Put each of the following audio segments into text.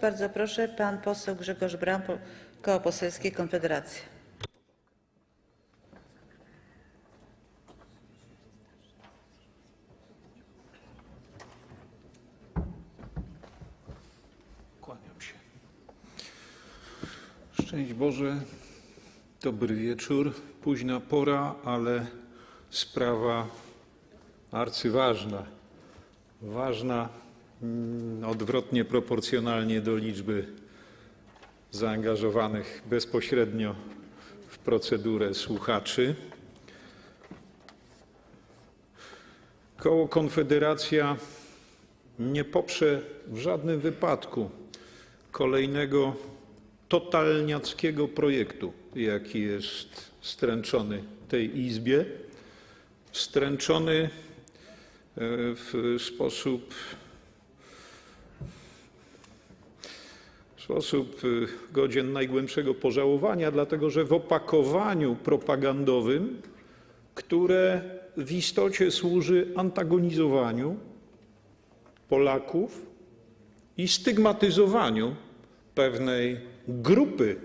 Bardzo proszę, pan poseł Grzegorz po- Koło Poselskie Konfederacja. Kłaniam się. Szczęść Boże, dobry wieczór. Późna pora, ale sprawa arcyważna. Ważna odwrotnie proporcjonalnie do liczby zaangażowanych bezpośrednio w procedurę słuchaczy. Koło Konfederacja nie poprze w żadnym wypadku kolejnego totalniackiego projektu, jaki jest stręczony tej Izbie. Stręczony e, w sposób, sposób e, godzien najgłębszego pożałowania, dlatego że w opakowaniu propagandowym, które w istocie służy antagonizowaniu Polaków i stygmatyzowaniu pewnej grupy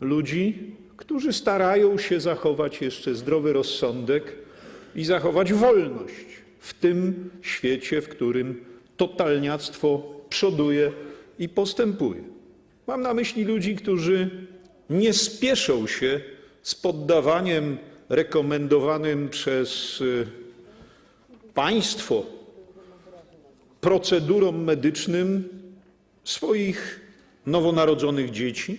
ludzi, którzy starają się zachować jeszcze zdrowy rozsądek i zachować wolność w tym świecie, w którym totalniactwo przoduje i postępuje. Mam na myśli ludzi, którzy nie spieszą się z poddawaniem rekomendowanym przez y, państwo procedurom medycznym swoich nowonarodzonych dzieci.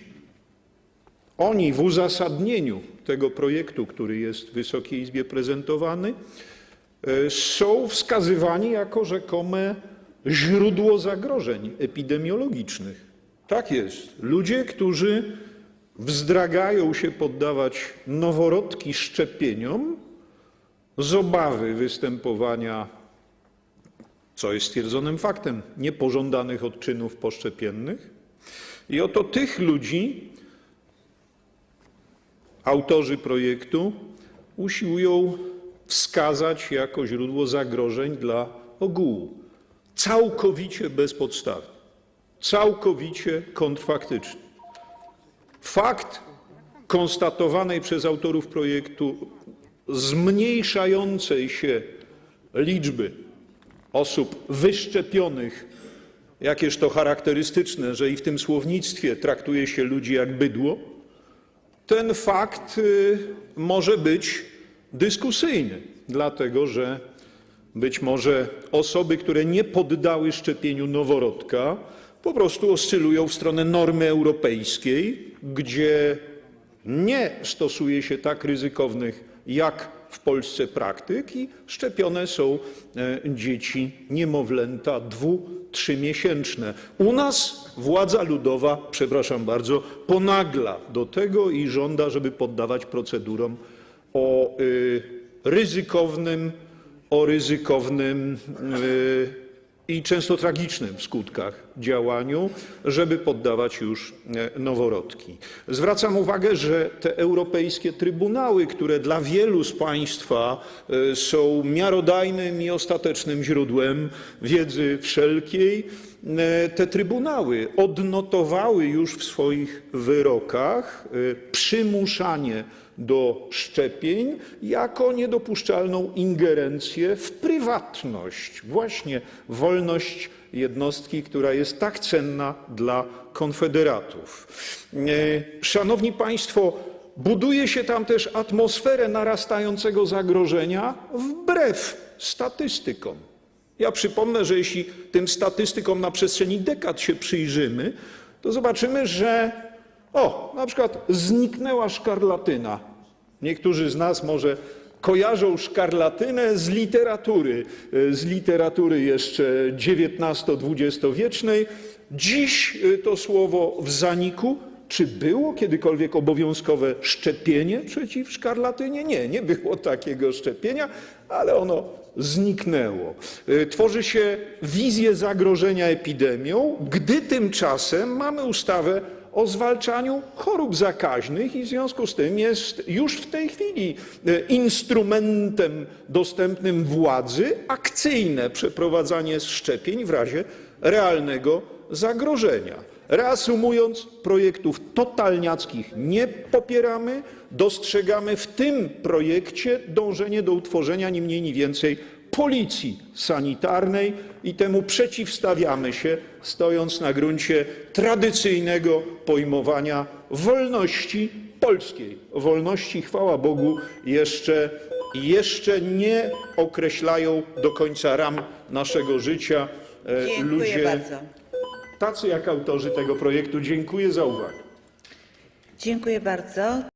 Oni w uzasadnieniu tego projektu, który jest Wysokiej Izbie prezentowany, e, są wskazywani jako rzekome źródło zagrożeń epidemiologicznych. Tak jest. Ludzie, którzy wzdragają się poddawać noworodki szczepieniom z obawy występowania co jest stwierdzonym faktem, niepożądanych odczynów poszczepiennych. I oto tych ludzi autorzy projektu usiłują wskazać jako źródło zagrożeń dla ogółu. Całkowicie bezpodstawnie, całkowicie kontrfaktyczny. Fakt konstatowanej przez autorów projektu zmniejszającej się liczby osób wyszczepionych, jakież to charakterystyczne, że i w tym słownictwie traktuje się ludzi jak bydło, ten fakt y, może być dyskusyjny, dlatego że być może osoby, które nie poddały szczepieniu noworodka, po prostu oscylują w stronę normy europejskiej, gdzie nie stosuje się tak ryzykownych jak w Polsce praktyk i szczepione są e, dzieci, niemowlęta dwu, trzymiesięczne. U nas władza ludowa, przepraszam bardzo, ponagla do tego i żąda, żeby poddawać procedurom o y, ryzykownym, o ryzykownym y, i często tragicznym w skutkach działaniu, żeby poddawać już e, noworodki. Zwracam uwagę, że te europejskie trybunały, które dla wielu z Państwa e, są miarodajnym i ostatecznym źródłem wiedzy wszelkiej, e, te trybunały odnotowały już w swoich wyrokach przymuszanie do szczepień jako niedopuszczalną ingerencję w prywatność, właśnie wolność jednostki, która jest tak cenna dla konfederatów. E, Szanowni Państwo, buduje się tam też atmosferę narastającego zagrożenia wbrew statystykom. Ja przypomnę, że jeśli tym statystykom na przestrzeni dekad się przyjrzymy, to zobaczymy, że o, na przykład zniknęła szkarlatyna. Niektórzy z nas może kojarzą szkarlatynę z literatury, z literatury jeszcze XIX-XX wiecznej. Dziś e, to słowo w zaniku. Czy było kiedykolwiek obowiązkowe szczepienie przeciw szkarlatynie? Nie, nie było takiego szczepienia, ale ono zniknęło. E, Tworzy się wizję zagrożenia epidemią, gdy tymczasem mamy ustawę o zwalczaniu chorób zakaźnych i w związku z tym jest już w tej chwili e, instrumentem dostępnym władzy akcyjne przeprowadzanie szczepień w razie realnego zagrożenia. Reasumując, projektów totalniackich nie popieramy. Dostrzegamy w tym projekcie dążenie do utworzenia ni mniej, ni więcej policji sanitarnej i temu przeciwstawiamy się, stojąc na gruncie tradycyjnego pojmowania wolności polskiej. Wolności, chwała Bogu, jeszcze, jeszcze nie określają do końca ram naszego życia. E, Dziękuję Ludzie bardzo. tacy jak autorzy tego projektu. Dziękuję za uwagę. Dziękuję bardzo.